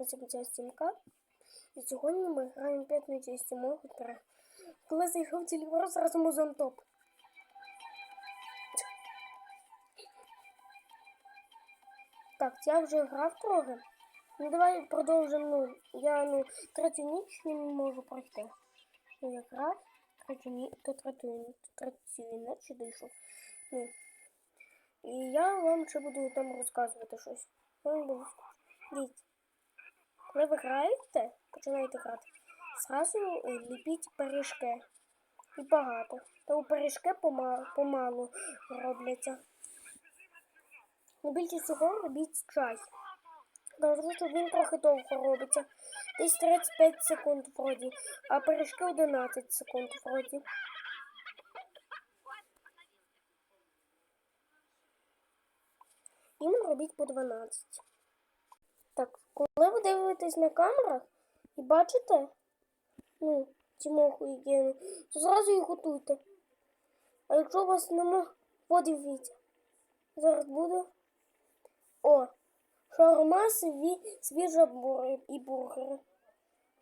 37к. І сьогодні ми граємо 5 на 6 мого 3. Коли зайшов телевізор, зразу музон топ. Так, я вже грав трохи. Ну давай продовжимо. Ну, я ну третю ніч не можу пройти. Ну, я грав третю ніч, то третю, третю ніч дійшов. Ну. І я вам ще буду там розказувати щось. Ну, буде скучно. Коли ви граєте, починаєте грати, зразу е, ліпіть пиріжки. І багато. Тому пиріжки помалу, помалу робляться. Ну, більше всього робіть чай. Тому що він трохи довго робиться. Десь 35 секунд вроді, а пиріжки 11 секунд вроді. Їм робіть по 12. Так, коли ви дивитесь на камерах і бачите, ну, і Гену, то зразу їх готуйте. А якщо у вас нема, подивіться. Зараз буде. О, шаурма, сві, свіжа бур... і бургери.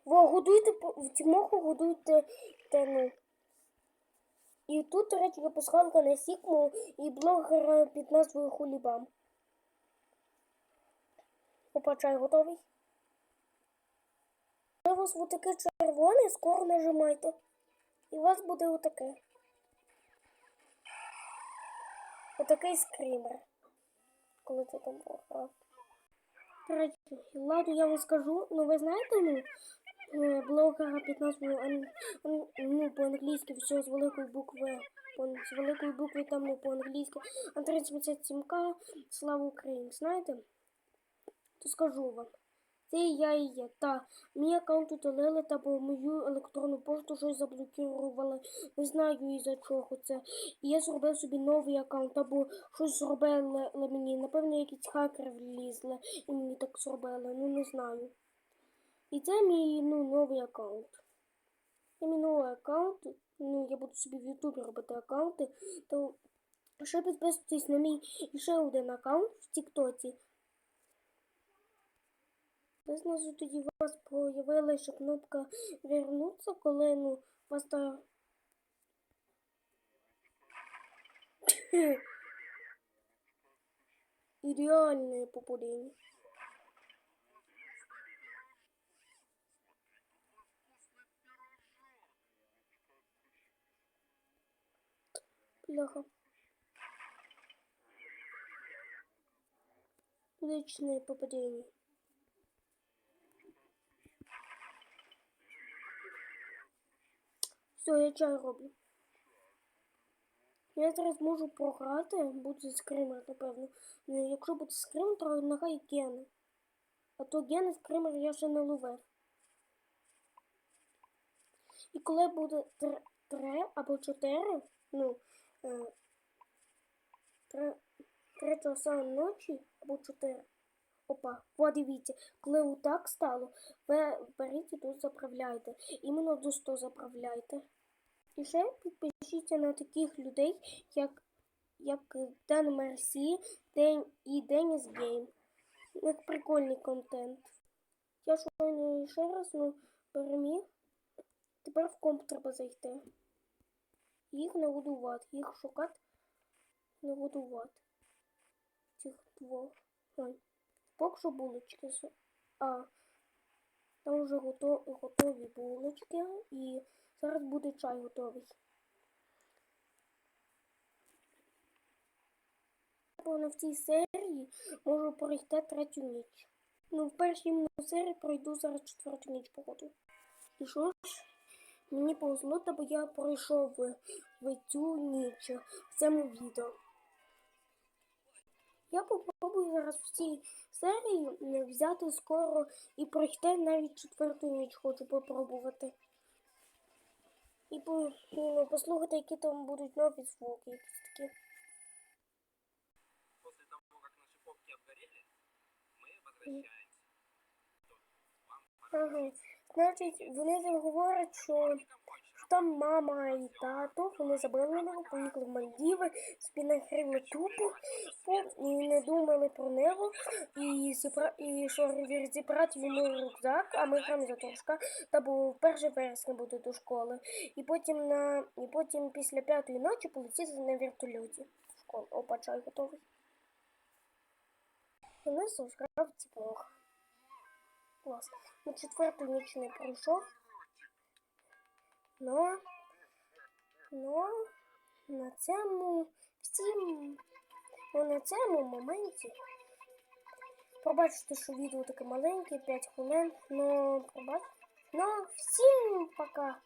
Во, годуйте, в Тімоху годуйте тену. І тут, до речі, на Сікму і блогера під назвою Хулібам. Опа, чай готовий. Коли у вас отаке червоне, скоро нажимайте. І у вас буде отаке. Отакий скрімер. Коли це там програв. Ладу я вам скажу, ну ви знаєте, ну, е, блогера назвою ан- ан- ну, по-англійськи все з великої букви. З великої букви там ну, по-англійськи. Андрій 77К, слава Україні, знаєте? Скажу вам. Це я і є. Та мій аккаунт удалили, та бо мою електронну пошту щось заблокували. Не знаю із за чого це. І я зробив собі новий аккаунт, або щось зробили мені. Напевно, якісь хакери влізли і мені так зробили. Ну не знаю. І це мій ну, новий аккаунт. Це мій новий аккаунт. Ну, я буду собі в Ютубі робити аккаунти. То ще підписуйтесь на мій ще один аккаунт в Тіктоці. Знизу тоді у вас появилася кнопка вернуться, коли ну, вас та. Ідеальне попадіння. Бляха. Личное попадение. Все, я чай роблю. Я зараз можу програти, буде скример, напевно. Ну, якщо буде скример, то нехай гени. А то гени скример я ще не ловив. І коли буде тр- три або чотири, ну, е, три, три часа ночі або чотири. Опа, вот дивіться, коли отак стало, ви беріть і тут заправляйте. Іменно до 100 заправляйте. І ще підпишіться на таких людей, як, як Ден Мерсі Ден і Деніс Гейм. Них прикольний контент. Я щойно ще раз ну, переміг. Тепер в комп треба зайти. Їх нагодувати, їх шукати, нагодувати. Цих двох. Ой. Поки що булочки. А, там вже гото- готові булочки і зараз буде чай готовий. Напевно, в цій серії можу пройти третю ніч. Ну, в першій серії пройду зараз четверту ніч походу. І що ж, мені повезло, бо я пройшов в, в цю ніч в цьому відео. Я попробую зараз в цій серії взяти скоро і пройти навіть четверту ніч хочу попробувати. І по, ну, послухати, які там будуть нові звуки, якісь такі. После того, как наши попки обгорели, мы возвращаемся. Ага. Значить, вони там говорять, що. Там мама і тато, вони забрали нього, поїхали в Мальдіви, собі накрили тупо, і не думали про нього, і, зібра... і що ревір зібрати йому рюкзак, а ми граємо за та бо в 1 вересня буде до школи. І потім, на... і потім після п'ятої ночі полетіти на вертольоті в школу. Опа, чай готовий. І нас зажрав тіпох. Клас. Ну, четверту ніч не пройшов. Но, но на цьому всім, ну, на цьому моменті пробачте, що відео таке маленьке, 5 хвилин, но пробачте. Ну, всім пока.